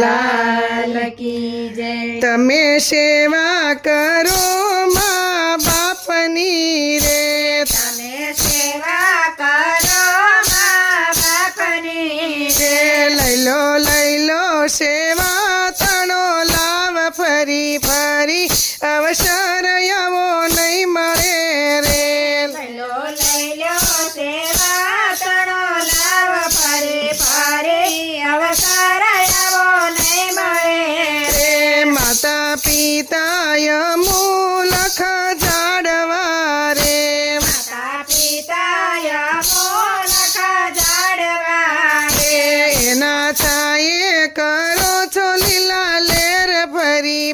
લાલ કી જય. તમે સેવા કરો.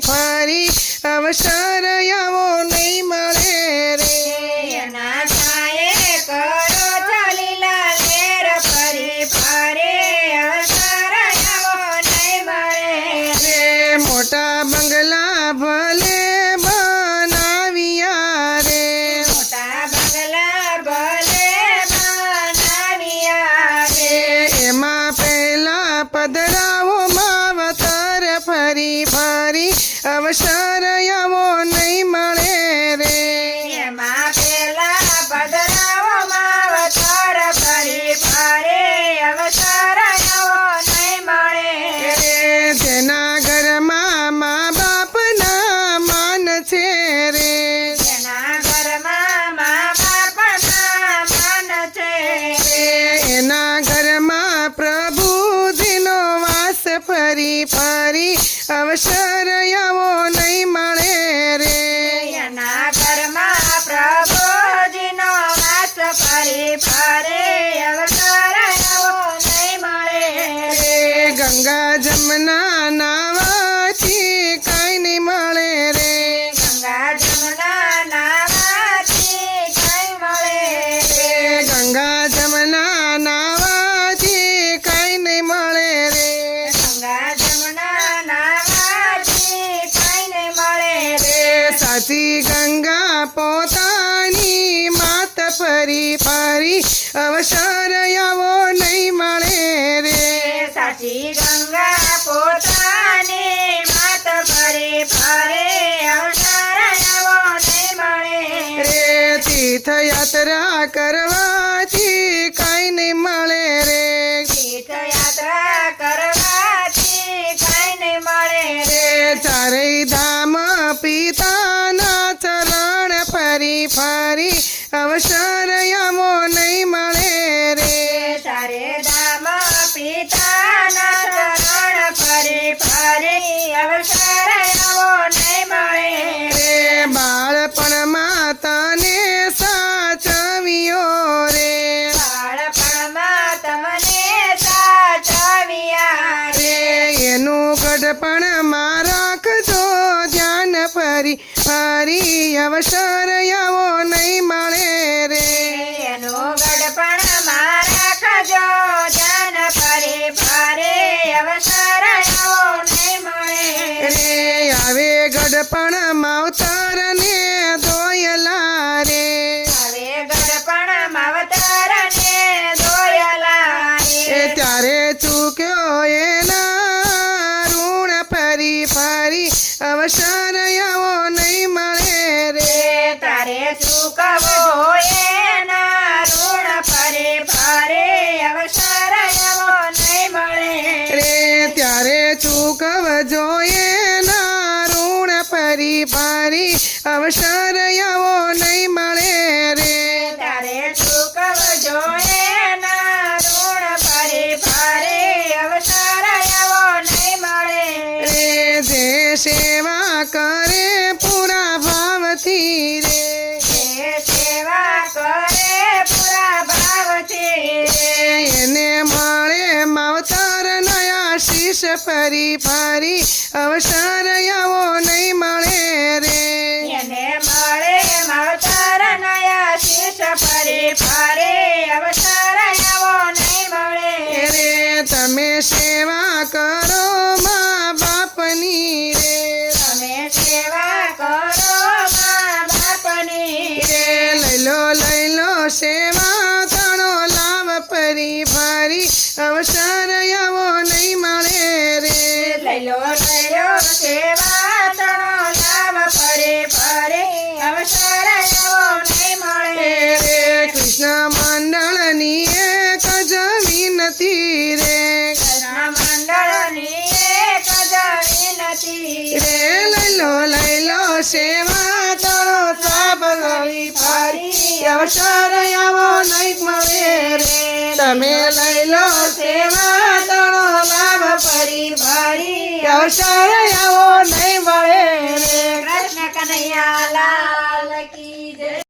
ફરી ફરી અવસર ફરી અવસર અવસર આવો નહીં મળે રે. સાચી ગંગા પોતાની માત ફરી ફરે અવસર આવો નહીં મળે. રે તીર્થયાત્રા કરવાથી ધ્યાન ફરી અવસર આવો નહીં મળે રે. એનું ગડપણ મારા ખજો ધ્યાન ફરી ફરે અવસર આવો નહીં મળે રે આવે ગઢપણ તારે ચૂકવો એના ઋણ ફરે ફરે અવસર નહીં મળે. રે ત્યારે ચૂકવજો એના ઋણ ફરી ફરી અવસર આવો નહીં મળે રે. ત્યારે ચૂકવજો એના ઋણ ફરી ફરે અવસર આવો નહીં મળે. રે જે સેવા ફરી ફરી અવસર આવો નહીં મળે રે. એને મળે માવતર નયા શીશ ફરી ફરે અવસર આવો નહીં મળે રે તમે સેવા કરો મા બાપની રે. તમે સેવા કરો મા બાપની રે. લઈ લો લઈ લો સેવા તણો લાવ ફરી ફરી અવસર રે લઈ લો લઈ લો સેવા, તળો સાબ ગળી પારી અવસર આવો, નહીં મળે રે. તમે લઈ લો સેવા, તળો લાભ પરી ભારી અવસર આવો, નહીં મળે રે. કૃષ્ણ કનૈયા, લાલ કી